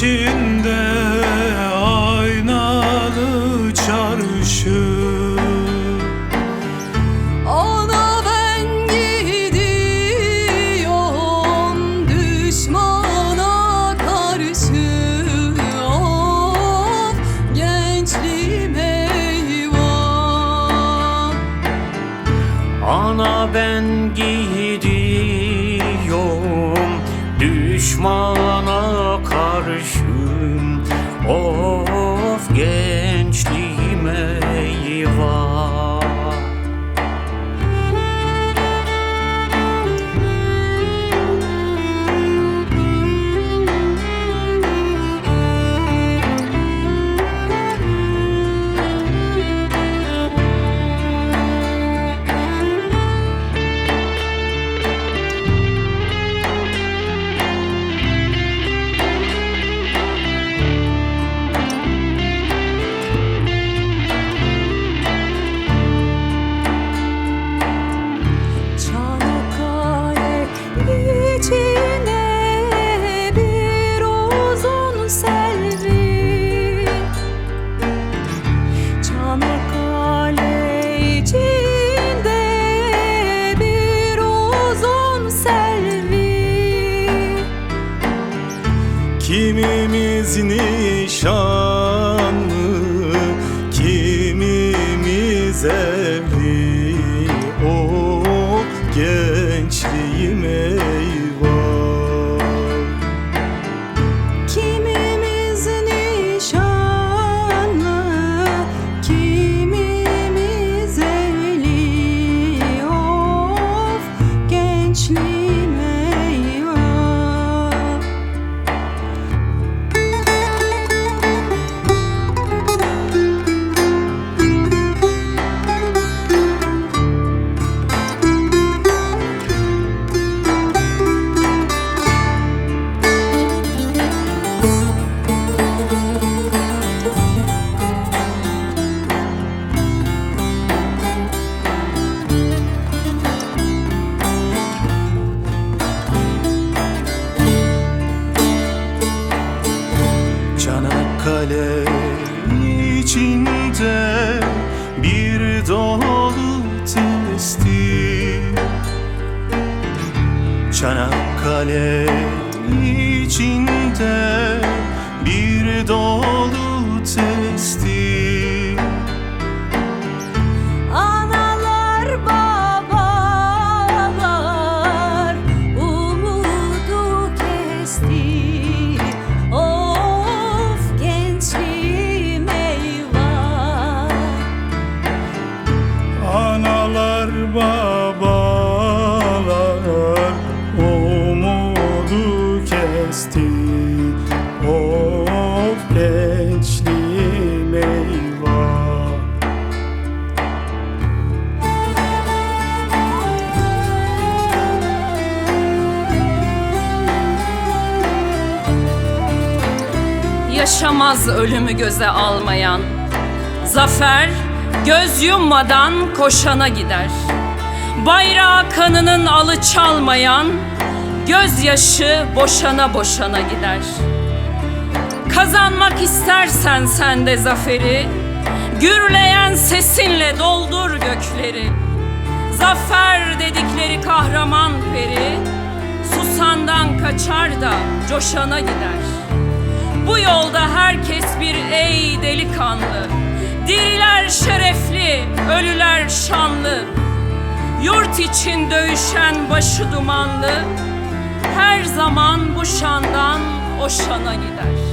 içinde aynalı çarşı. Ona ben gidiyorum düşmana karşı. Of gençliğim eyvah. Ana ben gidiyorum düşman gençliğime eyvah Kimimiz nişanlı, kimimiz evli. O gençliğim eyvah. Kimimiz nişanlı, kimimiz evli. Of gençliğim Çanakkale içinde bir dolu testi. Çanakkale içinde bir dolu testi Yaşamaz ölümü göze almayan. Zafer göz yummadan koşana gider. Bayrağı kanının alı çalmayan Gözyaşı boşana boşana gider. Kazanmak istersen sen de zaferi Gürleyen sesinle doldur gökleri. Zafer dedikleri kahraman peri Susandan kaçar da coşana gider bu yolda herkes bir ey delikanlı Diriler şerefli, ölüler şanlı Yurt için dövüşen başı dumanlı Her zaman bu şandan o şana gider